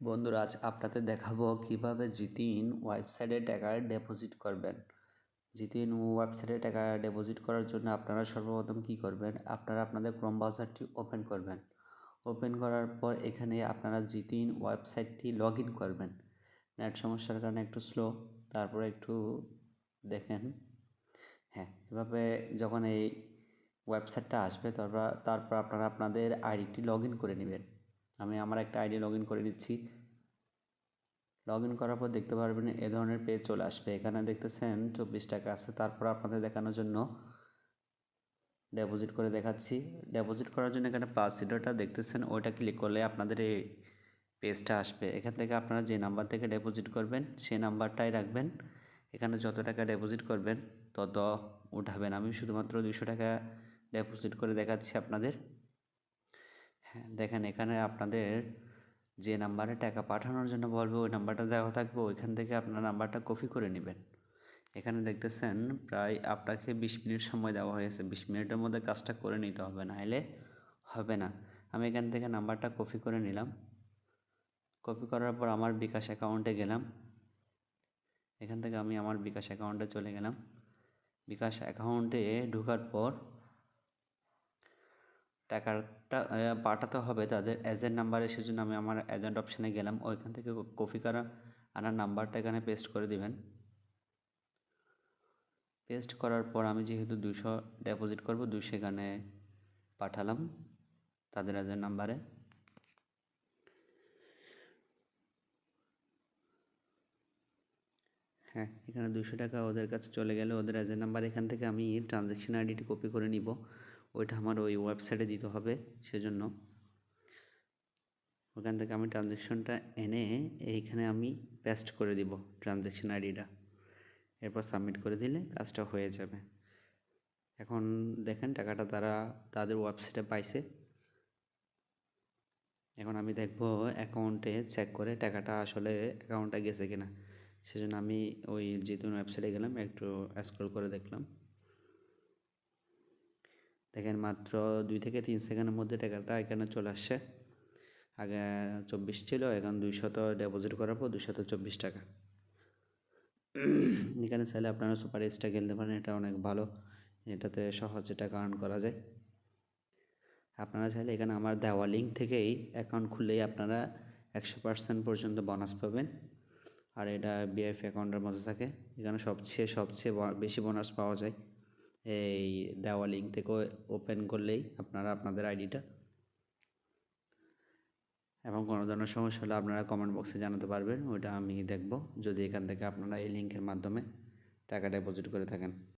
বন্ধুরা, আজ আপনাদের দেখাবো কীভাবে জিতিন ওয়েবসাইটে টাকা ডিপোজিট করবেন। জিতিন ওয়েবসাইটে টাকা ডিপোজিট করার জন্য আপনারা সর্বপ্রথম কি করবেন? আপনারা আপনাদের ক্রোম ব্রাউজারটি ওপেন করবেন। ওপেন করার পর এখানে আপনারা জিতিন ওয়েবসাইটটি লগ ইন করবেন। নেট সমস্যার কারণে একটু স্লো তারপরে একটু দেখেন। হ্যাঁ এভাবে যখন এই ওয়েবসাইটটা আসবে, তারপর তারপর আপনারা আপনাদের আইডিটি লগ ইন করে নেবেন। আমি আমার একটা আইডি লগ করে নিচ্ছি। লগ ইন করার পর দেখতে পারবেন এ ধরনের পেজ চলে আসবে। এখানে দেখতেছেন চব্বিশ টাকা আছে। তারপর আপনাদের দেখানোর জন্য ডেপোজিট করে দেখাচ্ছি। ডেপোজিট করার জন্য এখানে পাঁচ সিটারটা দেখতেছেন, ওইটা ক্লিক করলে আপনাদের এই পেজটা আসবে। এখান থেকে আপনারা যে নাম্বার থেকে ডিপোজিট করবেন, সেই নাম্বারটাই রাখবেন। এখানে যত টাকা ডিপোজিট করবেন, তত উঠাবেন। আমি শুধুমাত্র দুশো টাকা ডিপোজিট করে দেখাচ্ছি আপনাদের। হ্যাঁ দেখেন এখানে আপনাদের যে নাম্বারে টাকা পাঠানোর জন্য বলবে, ওই নাম্বারটা দেওয়া থাকবে, ওইখান থেকে আপনার নাম্বারটা কপি করে নেবেন। এখানে দেখতেছেন প্রায় আপনাকে বিশ মিনিট সময় দেওয়া হয়েছে। বিশ মিনিটের মধ্যে কাজটা করে নিতে হবে না এলে হবে না। আমি এখান থেকে নাম্বারটা কপি করে নিলাম। কপি করার পর আমার বিকাশ অ্যাকাউন্টে গেলাম। এখান থেকে আমি আমার বিকাশ অ্যাকাউন্টে চলে গেলাম। বিকাশ অ্যাকাউন্টে ঢোকার পর টাকাটা পাঠাতে হবে তাদের এজেন্ট নাম্বারে সেজন্য আমি আমার এজেন্ট অপশানে গেলাম। ওইখান থেকে কপি করা, আনার নাম্বারটা এখানে পেস্ট করে দিবেন। পেস্ট করার পর আমি যেহেতু দুশো ডিপোজিট করব, দুশো এখানে পাঠালাম তাদের এজেন্ট নাম্বারে হ্যাঁ এখানে দুশো টাকা ওদের কাছে চলে গেলে। ওদের এজেন্ট নাম্বার এখান থেকে আমি ট্রানজ্যাকশন আইডিটি কপি করে নিব। ওইটা আমার ওই ওয়েবসাইটে দিতে হবে, সেজন্য। ওখান থেকে আমি ট্রানজ্যাকশনটা এনে এইখানে আমি পেস্ট করে দিব ট্রানজ্যাকশন আইডিটা এরপর সাবমিট করে দিলে কাজটা হয়ে যাবে। এখন দেখেন টাকাটা তারা তাদের ওয়েবসাইটে পাইছে। এখন আমি দেখব অ্যাকাউন্টে চেক করে টাকাটা আসলে অ্যাকাউন্টে গেছে কিনা। সেজন্য আমি ওই যেহেতু ওয়েবসাইটে গেলাম, একটু স্ক্রল করে দেখলাম। দেখেন মাত্র দুই থেকে তিন সেকেন্ডের মধ্যে টাকাটা এখানে চলে আসছে। আগে চব্বিশ ছিল, এখন দুইশত ডিপোজিট করার পর দুইশত চব্বিশ টাকা। এখানে চাইলে আপনারা সুপার এক্সট্রা খেলতে পারেন, এটা অনেক ভালো। এটাতে সহজে টাকা আর্ন করা যায়। আপনারা চাইলে এখানে আমার দেওয়া লিঙ্ক থেকেই অ্যাকাউন্ট খুললেই আপনারা একশো পার্সেন্ট পর্যন্ত বোনাস পাবেন। আর এটা বিএফ অ্যাকাউন্টের মধ্যে থাকে। এখানে সবচেয়ে সবচেয়ে বেশি বোনাস পাওয়া যায়। এই দেওয়া লিঙ্ক থেকে ওপেন করলেই আপনারা আপনাদের আইডিটা এবং কোনো ধরনের সমস্যা হলে আপনারা কমেন্ট বক্সে জানাতে পারবেন। ওইটা আমি দেখব। যদি এখান থেকে আপনারা এই লিঙ্কের মাধ্যমে টাকা ডিপোজিট করে থাকেন।